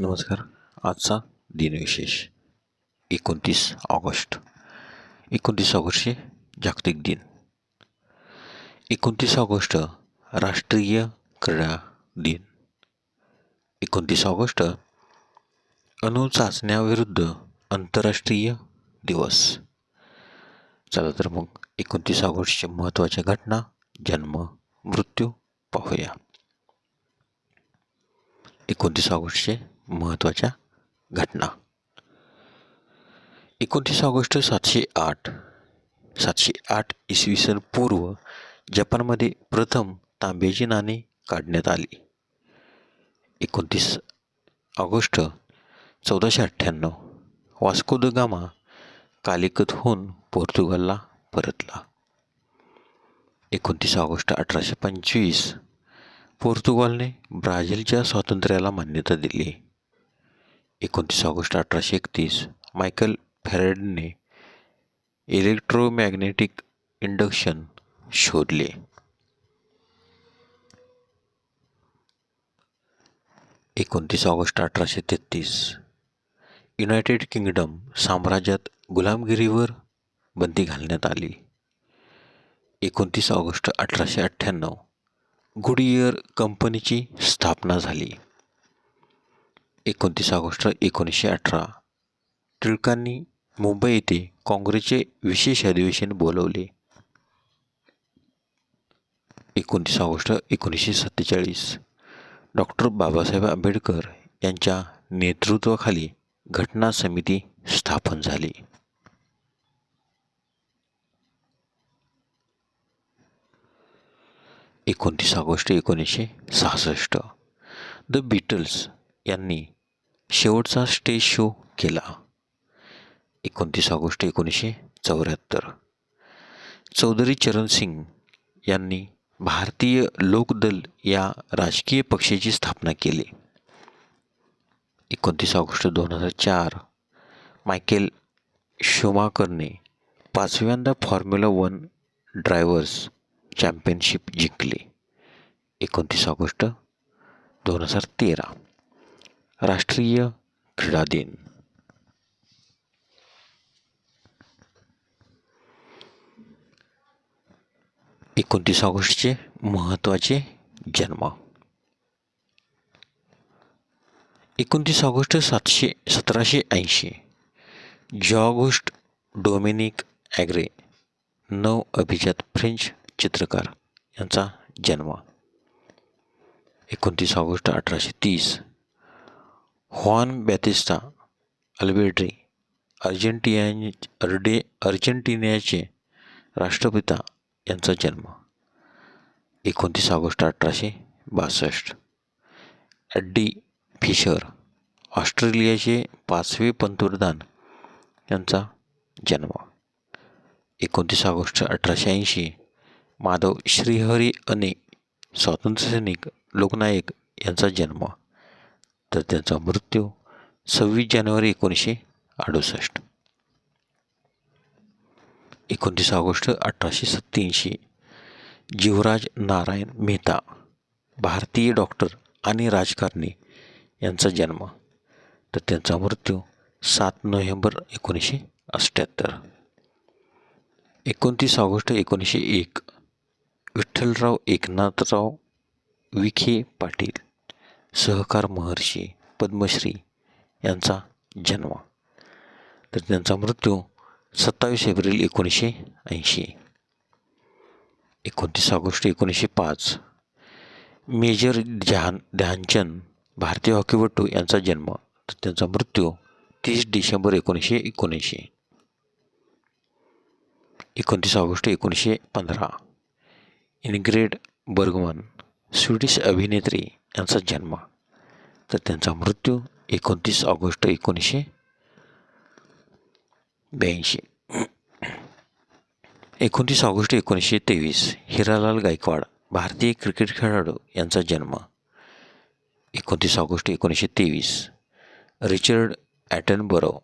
नमस्कार. आजचा दिनविशेष एकोणतीस ऑगस्ट. एकोणतीस ऑगस्ट हे जागतिक दिन. एकोणतीस ऑगस्ट राष्ट्रीय क्रीडा दिन. एकोणतीस ऑगस्ट अणुचाचण्याविरुद्ध आंतरराष्ट्रीय दिवस. चला तर मग एकोणतीस ऑगस्टच्या महत्त्वाच्या घटना जन्म मृत्यू पाहूया. एकोणतीस ऑगस्टचे महत्त्वाच्या घटना. एकोणतीस ऑगस्ट सातशे आठ. सातशे आठ इसवी सन पूर्व जपानमध्ये प्रथम तांब्याची नाणी काढण्यात आली. एकोणतीस ऑगस्ट चौदाशे अठ्ठ्याण्णव. वास्को द गामा कालिकतहून पोर्तुगालला परतला. एकोणतीस ऑगस्ट अठराशे पंचवीस. पोर्तुगालने ब्राझीलच्या स्वातंत्र्याला मान्यता दिली. एकोणतीस ऑगस्ट अठराशे एकतीस मायकल फॅरेडने इलेक्ट्रोमॅग्नेटिक इंडक्शन शोधले. एकोणतीस ऑगस्ट अठराशे तेहतीस युनायटेड किंगडम साम्राज्यात गुलामगिरीवर बंदी घालण्यात आली. एकोणतीस ऑगस्ट अठराशे अठ्ठ्याण्णव गुडियर कंपनीची स्थापना झाली. एकोणतीस ऑगस्ट एकोणीसशे अठरा. टिळकांनी मुंबई येथे काँग्रेसचे विशेष अधिवेशन बोलवले. एकोणतीस ऑगस्ट एकोणीसशे सत्तेचाळीस. डॉक्टर बाबासाहेब आंबेडकर यांच्या नेतृत्वाखाली घटना समिती स्थापन झाली. एकोणतीस ऑगस्ट एकोणीसशे सहासष्ट. द बीटल्स यांनी शेवटचा स्टेज शो केला. एकोणतीस ऑगस्ट एकोणीसशे चौऱ्याहत्तर. चौधरी चरण सिंग यांनी भारतीय लोकदल या राजकीय पक्षाची स्थापना केली. एकोणतीस ऑगस्ट दोन हजार चार मायकेल शुमाकरने पाचव्यांदा फॉर्म्युला वन ड्रायव्हर्स चॅम्पियनशिप जिंकली. एकोणतीस ऑगस्ट दोन हजार तेरा. राष्ट्रीय क्रीडा दिन. एकोणतीस ऑगस्टचे महत्त्वाचे जन्म. एकोणतीस ऑगस्ट सातशे सतराशे ऐंशी. जॉगोस्ट डोमिनिक ॲग्रे नव अभिजात फ्रेंच चित्रकार यांचा जन्म. एकोणतीस ऑगस्ट अठराशे तीस. हॉन बॅतिस्टा अल्बेड्री अर्जेंटिया अर्डे अर्जेंटिनियाचे राष्ट्रपिता यांचा जन्म एकोणतीस ऑगस्ट अठराशे बासष्ट. ॲड्डी फिशर ऑस्ट्रेलियाचे पाचवे पंतप्रधान यांचा जन्म एकोणतीस ऑगस्ट अठराशे ऐंशी. माधव श्रीहरी अने स्वातंत्र्यसैनिक लोकनायक यांचा जन्म तर त्यांचा मृत्यू सव्वीस जानेवारी एकोणीसशे अडुसष्ट. एकोणतीस ऑगस्ट अठराशे सत्त्याऐंशी जीवराज नारायण मेहता भारतीय डॉक्टर आणि राजकारणी यांचा जन्म. तर त्यांचा मृत्यू सात नोव्हेंबर एकोणीसशे अठ्ठ्याहत्तर. एकोणतीस ऑगस्ट एकोणीसशे एक विठ्ठलराव एकनाथराव विखे पाटील. सहकार महर्षी पद्मश्री यांचा जन्म. तर त्यांचा मृत्यू सत्तावीस एप्रिल एकोणीसशे ऐंशी. एकोणतीस ऑगस्ट एकोणीसशे पाच. मेजर ध्यान ध्यानचंद भारतीय हॉकीपटू यांचा जन्म. तर त्यांचा मृत्यू तीस डिसेंबर एकोणीसशे एकोणऐंशी एकोणतीस ऑगस्ट एकोणीसशे पंधरा. इनग्रेड बर्गमन स्वीडिश अभिनेत्री यांचा जन्म. तर त्यांचा मृत्यू एकोणतीस ऑगस्ट एकोणीसशे ब्याऐंशी. एकोणतीस ऑगस्ट एकोणीसशे तेवीस हिरालाल गायकवाड भारतीय क्रिकेट खेळाडू यांचा जन्म. एकोणतीस ऑगस्ट एकोणीसशे तेवीस रिचर्ड ॲटनबरो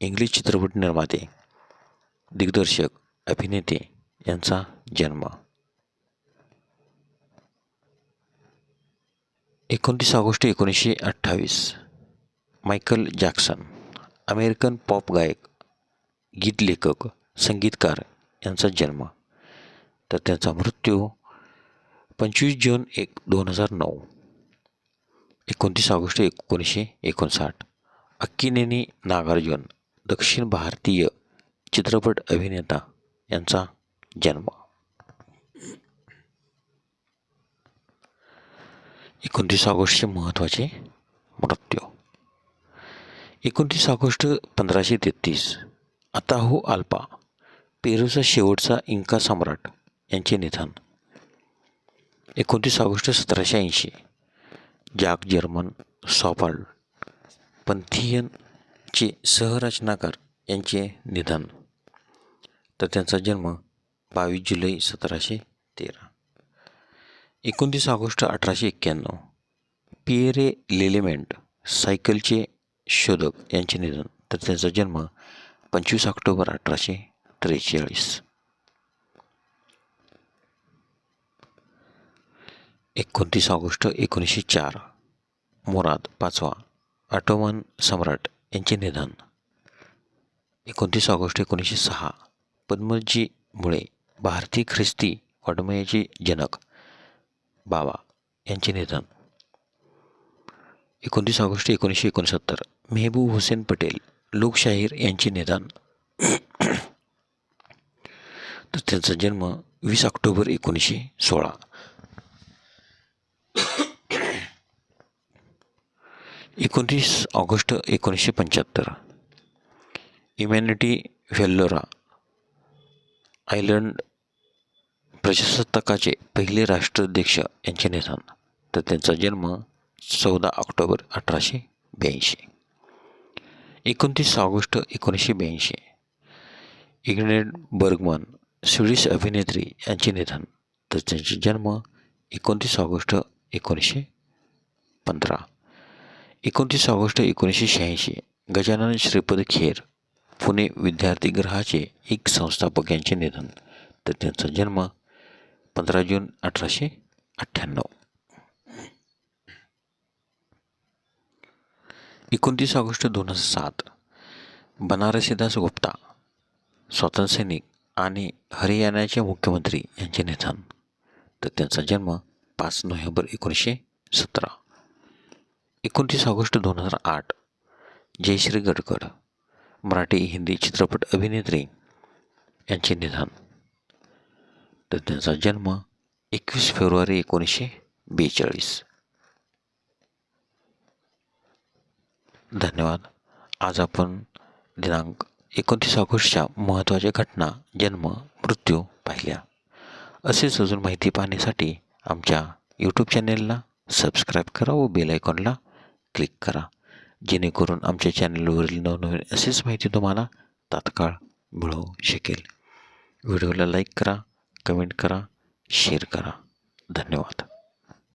इंग्लिश चित्रपट निर्माते दिग्दर्शक अभिनेते यांचा जन्म. एकोणतीस ऑगस्ट एकोणीसशे अठ्ठावीस. मायकल जॅक्सन अमेरिकन पॉप गायक गीत लेखक संगीतकार यांचा जन्म. तर त्यांचा मृत्यू पंचवीस जून एक दोन हजार नऊ. एकोणतीस ऑगस्ट एकोणीसशे एकोणसाठ. अक्किनेनी नागार्जुन दक्षिण भारतीय चित्रपट अभिनेता यांचा जन्म. एकोणतीस ऑगस्टचे महत्त्वाचे मृत्यू एकोणतीस ऑगस्ट पंधराशे तेहतीस. आता हो आल्पा पेरूचा शेवटचा इंका सम्राट यांचे निधन. एकोणतीस ऑगस्ट सतराशे ऐंशी. जाग जर्मन सॉपाल्ड पंथियनचे सहरचनाकार यांचे निधन. तर त्यांचा जन्म बावीस जुलै सतराशे तेरा. एकोणतीस ऑगस्ट अठराशे एक्क्याण्णव. पिएरे लेलेमेंट सायकलचे शोधक यांचे निधन तर त्यांचा जन्म पंचवीस ऑक्टोबर अठराशे त्रेचाळीस. एकोणतीस ऑगस्ट एकोणीसशे चार मोराद पाचवा ऑटोमन सम्राट यांचे निधन. एकोणतीस ऑगस्ट एकोणीसशे सहा पद्मजी मुळे भारतीय ख्रिस्ती वाङ्मयाचे जनक बाबा यांचे निधन. एकोणतीस ऑगस्ट एकोणीसशे एकोणसत्तर मेहबूब हुसेन पटेल लोकशाहीर यांचे निधन. तर त्यांचा जन्म वीस ऑक्टोबर एकोणीसशे सोळा. एकोणतीस ऑगस्ट एकोणीसशे पंच्याहत्तर इमॅनिटी व्हेल्लोरा आयलंड प्रजासत्ताकाचे पहिले राष्ट्राध्यक्ष यांचे निधन तर त्यांचा जन्म चौदा ऑक्टोबर अठराशे ब्याऐंशी. एकोणतीस ऑगस्ट एकोणीसशे ब्याऐंशी. इग्नेड बर्गमन स्वीडिश अभिनेत्री यांचे निधन तर त्यांचे जन्म एकोणतीस ऑगस्ट एकोणीसशे पंधरा. एकोणतीस ऑगस्ट एकोणीसशे शहाऐंशी गजानन श्रीपद खेर पुणे विद्यार्थीगृहाचे एक संस्थापक यांचे निधन तर त्यांचा जन्म पंधरा जून अठराशे अठ्ठ्याण्णव. एकोणतीस ऑगस्ट दोन हजार सात बनारसीदास गुप्ता स्वातंत्र्यसैनिक आणि हरियाणाचे मुख्यमंत्री यांचे निधन तर त्यांचा जन्म पाच नोव्हेंबर एकोणीसशे सतरा. एकोणतीस ऑगस्ट दोन हजार आठ जयश्री गडकर मराठी हिंदी चित्रपट अभिनेत्री यांचे निधन. तर त्यांचा जन्म एकवीस फेब्रुवारी एकोणीसशे बेचाळीस. धन्यवाद. आज आपण दिनांक एकोणतीस ऑगस्टच्या महत्त्वाच्या घटना जन्म मृत्यू पाहिल्या. असेच अजून माहिती पाहण्यासाठी आमच्या यूट्यूब चॅनेलला सबस्क्राईब करा व बेल आयकॉनला क्लिक करा. जेणेकरून आमच्या चॅनलवरील नवनवीन अशीच माहिती तुम्हाला तात्काळ मिळू शकेल. व्हिडिओला लाईक करा. कमेंट करा शेअर करा. धन्यवाद.